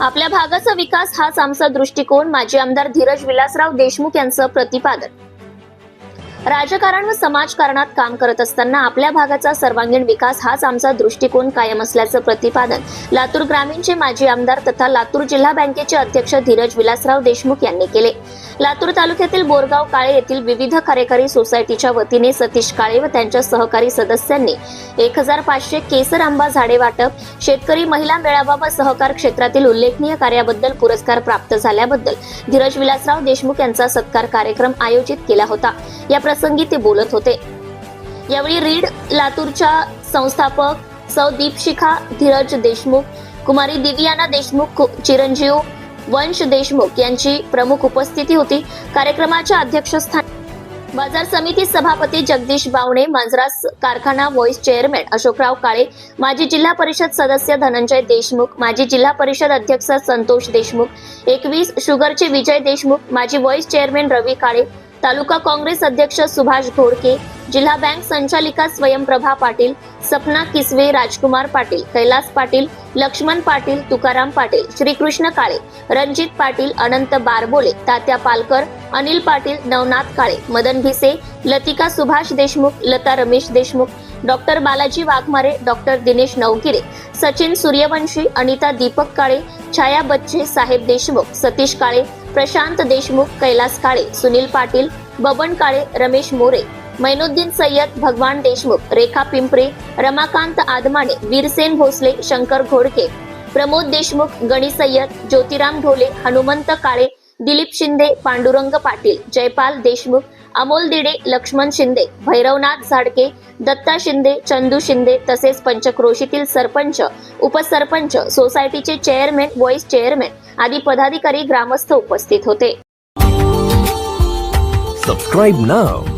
आपल्या भागाचा विकास हाच आमचा दृष्टिकोन. माजी आमदार धीरज विलासराव देशमुख यांचं प्रतिपादन. राजकारण व समाजकारणात काम करत असताना आपल्या भागाचा सर्वांगीण विकास हाच आमचा दृष्टिकोन कायम असल्याचं प्रतिपादन. लातूर ग्रामीणचे माजी आमदार तथा लातूर जिल्हा बँकेचे अध्यक्ष धीरज विलासराव देशमुख यांनी केले. लातूर तालुक्यातील बोरगाव काळे येथील विविध कार्यकारी सोसायटीच्या वतीने सतीश काळे व त्यांच्या सहकारी सदस्यांनी एक हजार पाचशे केसर आंबा झाडे वाटप शेतकरी महिला मेळावा व सहकार क्षेत्रातील उल्लेखनीय कार्याबद्दल पुरस्कार प्राप्त झाल्याबद्दल धीरज विलासराव देशमुख यांचा सत्कार कार्यक्रम आयोजित केला होता. या प्रसंगी ते बोलत होते. यावेळी रीड लातूरच्या संस्थापक सौ दीपशिखा धीरज देशमुख कुमारी दिव्याना देशमुख चिरंजीव वंश देशमुख यांची प्रमुख उपस्थिती होती. कार्यक्रमाच्या अध्यक्षस्थानी बाजार समिती सभापती जगदीश बावणे मांजरास कारखाना व्हॉइस चेअरमॅन अशोकराव काळे माजी जिल्हा परिषद सदस्य धनंजय देशमुख माजी जिल्हा परिषद अध्यक्ष संतोष देशमुख एकवीस शुगरचे विजय देशमुख माजी व्हॉइस चेअरमॅन रवी काळे तालुका काँग्रेस अध्यक्ष सुभाष घोडके जिल्हा बँक संचालिका स्वयंप्रभा पाटील सपना किसवे राजकुमार पाटील कैलास पाटील लक्ष्मण पाटील तुकाराम पाटील श्रीकृष्ण काळे रणजित पाटील अनंत बारबोले तात्या पालकर अनिल पाटील नवनाथ काळे मदन भिसे लतिका सुभाष देशमुख लता रमेश देशमुख डॉक्टर बालाजी वाघमारे डॉक्टर दिनेश नवगिरे सचिन सूर्यवंशी अनिता दीपक काळे छाया बच्चे साहेब देशमुख सतीश काळे प्रशांत देशमुख कैलास काळे सुनील पाटील बबन काळे रमेश मोरे मैनुद्दीन सय्यद भगवान देशमुख रेखा पिंपरे रमाकांत आदमाने वीरसेन भोसले शंकर घोडके प्रमोद देशमुख गणी सय्यद ज्योतिराम ढोले हनुमंत काळे दिलीप शिंदे पांडुरंग पाटील जयपाल देशमुख अमोल दिडे लक्ष्मण शिंदे भैरवनाथ झाडके दत्ता शिंदे चंदू शिंदे तसेच पंचक्रोशीतील सरपंच उपसरपंच सोसायटीचे चेअरमॅन व्हाईस चेअरमॅन आदी पदाधिकारी ग्रामस्थ उपस्थित होते. Subscribe now